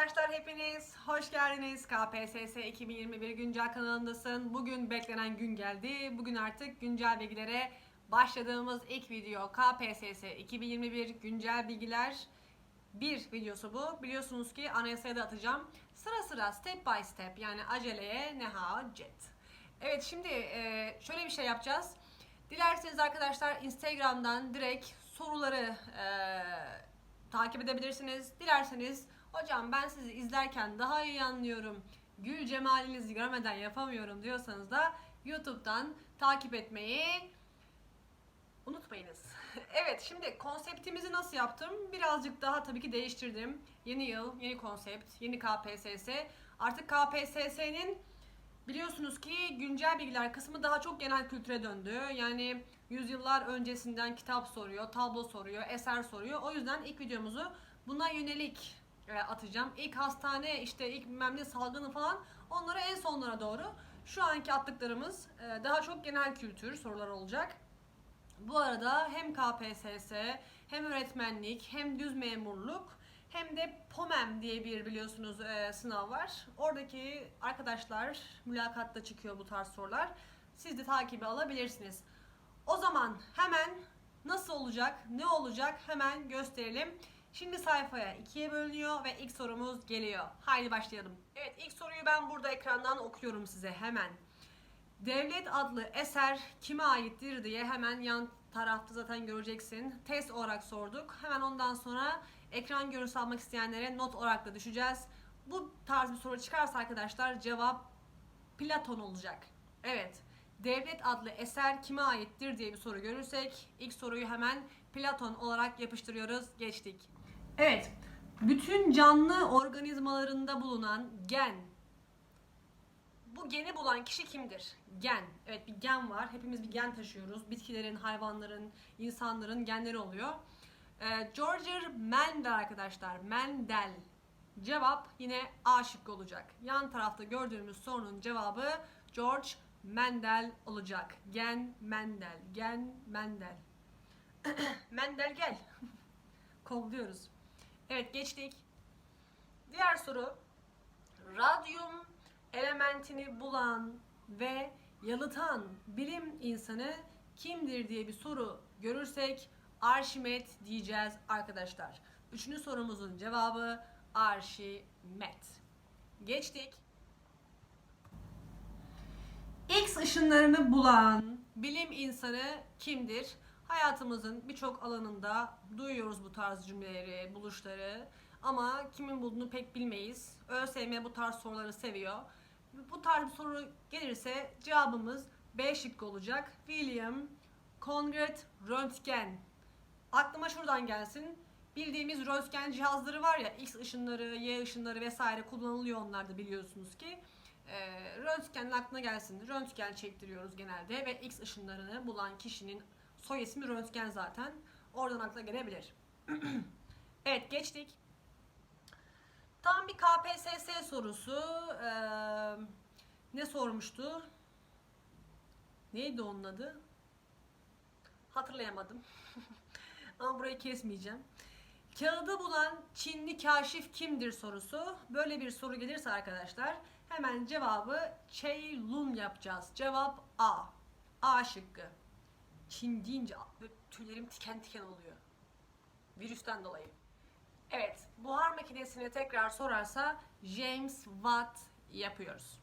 arkadaşlar hepiniz. Hoş geldiniz. KPSS 2021 güncel kanalındasın. Bugün beklenen gün geldi. Bugün artık güncel bilgilere başladığımız ilk video KPSS 2021 güncel bilgiler bir videosu bu. Biliyorsunuz ki anayasaya da atacağım. Sıra sıra step by step yani aceleye ne hacet. Evet şimdi e, şöyle bir şey yapacağız. Dilerseniz arkadaşlar Instagram'dan direkt soruları e, takip edebilirsiniz. Dilerseniz hocam ben sizi izlerken daha iyi anlıyorum. Gül cemalinizi görmeden yapamıyorum diyorsanız da YouTube'dan takip etmeyi unutmayınız. evet şimdi konseptimizi nasıl yaptım? Birazcık daha tabii ki değiştirdim. Yeni yıl, yeni konsept, yeni KPSS. Artık KPSS'nin Biliyorsunuz ki güncel bilgiler kısmı daha çok genel kültüre döndü. Yani yüzyıllar öncesinden kitap soruyor, tablo soruyor, eser soruyor. O yüzden ilk videomuzu buna yönelik atacağım. İlk hastane, işte ilk bilmem ne salgını falan onları en sonlara doğru. Şu anki attıklarımız e, daha çok genel kültür sorular olacak. Bu arada hem KPSS hem öğretmenlik hem düz memurluk hem de POMEM diye bir biliyorsunuz e, sınav var. Oradaki arkadaşlar mülakatta çıkıyor bu tarz sorular. Siz de takibi alabilirsiniz. O zaman hemen nasıl olacak, ne olacak hemen gösterelim. Şimdi sayfaya ikiye bölünüyor ve ilk sorumuz geliyor. Haydi başlayalım. Evet ilk soruyu ben burada ekrandan okuyorum size hemen. Devlet adlı eser kime aittir diye hemen yan tarafta zaten göreceksin. Test olarak sorduk. Hemen ondan sonra ekran görüntüsü almak isteyenlere not olarak da düşeceğiz. Bu tarz bir soru çıkarsa arkadaşlar cevap Platon olacak. Evet. Devlet adlı eser kime aittir diye bir soru görürsek ilk soruyu hemen Platon olarak yapıştırıyoruz. Geçtik. Evet. Bütün canlı organizmalarında bulunan gen bu geni bulan kişi kimdir? Gen. Evet bir gen var. Hepimiz bir gen taşıyoruz. Bitkilerin, hayvanların, insanların genleri oluyor. Ee, George Mendel arkadaşlar. Mendel. Cevap yine A şıkkı olacak. Yan tarafta gördüğümüz sorunun cevabı George Mendel olacak. Gen Mendel. Gen Mendel. Mendel gel. Kolluyoruz. Evet geçtik. Diğer soru. Radyum elementini bulan ve yalıtan bilim insanı kimdir diye bir soru görürsek Arşimet diyeceğiz arkadaşlar. Üçüncü sorumuzun cevabı Arşimet. Geçtik. X ışınlarını bulan bilim insanı kimdir? Hayatımızın birçok alanında duyuyoruz bu tarz cümleleri, buluşları. Ama kimin bulduğunu pek bilmeyiz. ÖSYM bu tarz soruları seviyor. Bu tarz bir soru gelirse cevabımız B şıkkı olacak. William Conrad Röntgen. Aklıma şuradan gelsin. Bildiğimiz röntgen cihazları var ya X ışınları, Y ışınları vesaire kullanılıyor onlarda biliyorsunuz ki. E, röntgenin aklına gelsin. Röntgen çektiriyoruz genelde ve X ışınlarını bulan kişinin soy ismi röntgen zaten. Oradan akla gelebilir. evet geçtik. Tam bir KPSS sorusu. Ee, ne sormuştu? Neydi onun adı? Hatırlayamadım. Ama burayı kesmeyeceğim. Kağıdı bulan Çinli kaşif kimdir sorusu. Böyle bir soru gelirse arkadaşlar hemen cevabı Chey Lun yapacağız. Cevap A. A şıkkı. Çin deyince tüylerim tiken tiken oluyor. Virüsten dolayı. Evet, buhar makinesini tekrar sorarsa James Watt yapıyoruz.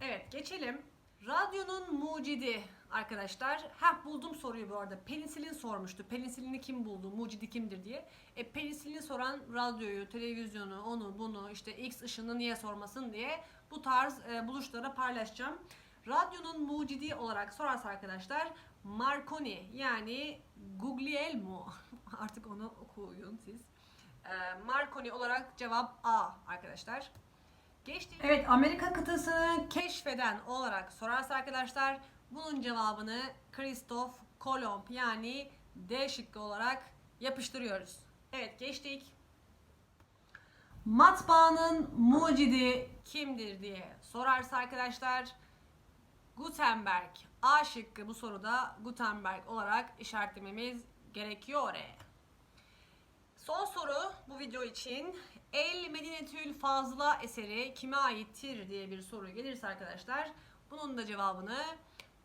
Evet, geçelim. Radyonun mucidi arkadaşlar. Ha buldum soruyu bu arada. Penisilin sormuştu. Penisilini kim buldu? Mucidi kimdir diye. E penisilini soran radyoyu, televizyonu, onu, bunu, işte X ışını niye sormasın diye bu tarz e, buluşlara paylaşacağım. Radyonun mucidi olarak sorarsa arkadaşlar Marconi yani Guglielmo artık onu okuyun siz. E, Marconi olarak cevap A arkadaşlar. Geçtik. Evet Amerika kıtasını keşfeden olarak sorarsa arkadaşlar bunun cevabını Christoph Kolomb yani D şıkkı olarak yapıştırıyoruz. Evet geçtik. Matbaanın mucidi kimdir diye sorarsa arkadaşlar Gutenberg A şıkkı bu soruda Gutenberg olarak işaretlememiz gerekiyor. Son soru bu video için El Medinetül Fazla eseri kime aittir diye bir soru gelirse arkadaşlar bunun da cevabını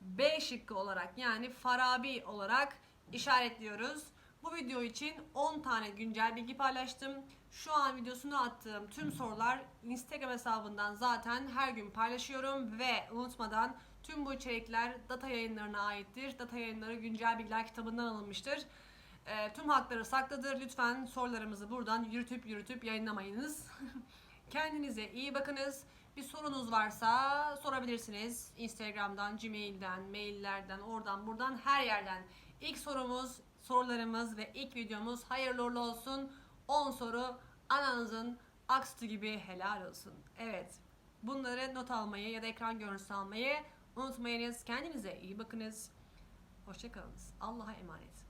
B şıkkı olarak yani Farabi olarak işaretliyoruz. Bu video için 10 tane güncel bilgi paylaştım. Şu an videosunu attığım tüm sorular Instagram hesabından zaten her gün paylaşıyorum ve unutmadan tüm bu içerikler data yayınlarına aittir. Data yayınları güncel bilgiler kitabından alınmıştır. Ee, tüm hakları saklıdır. Lütfen sorularımızı buradan yürütüp yürütüp yayınlamayınız. Kendinize iyi bakınız. Bir sorunuz varsa sorabilirsiniz. Instagram'dan, Gmail'den, maillerden, oradan buradan her yerden. İlk sorumuz, sorularımız ve ilk videomuz hayırlı uğurlu olsun. 10 soru ananızın akstı gibi helal olsun. Evet. Bunları not almayı ya da ekran görüntüsü almayı unutmayınız. Kendinize iyi bakınız. Hoşçakalınız. Allah'a emanet.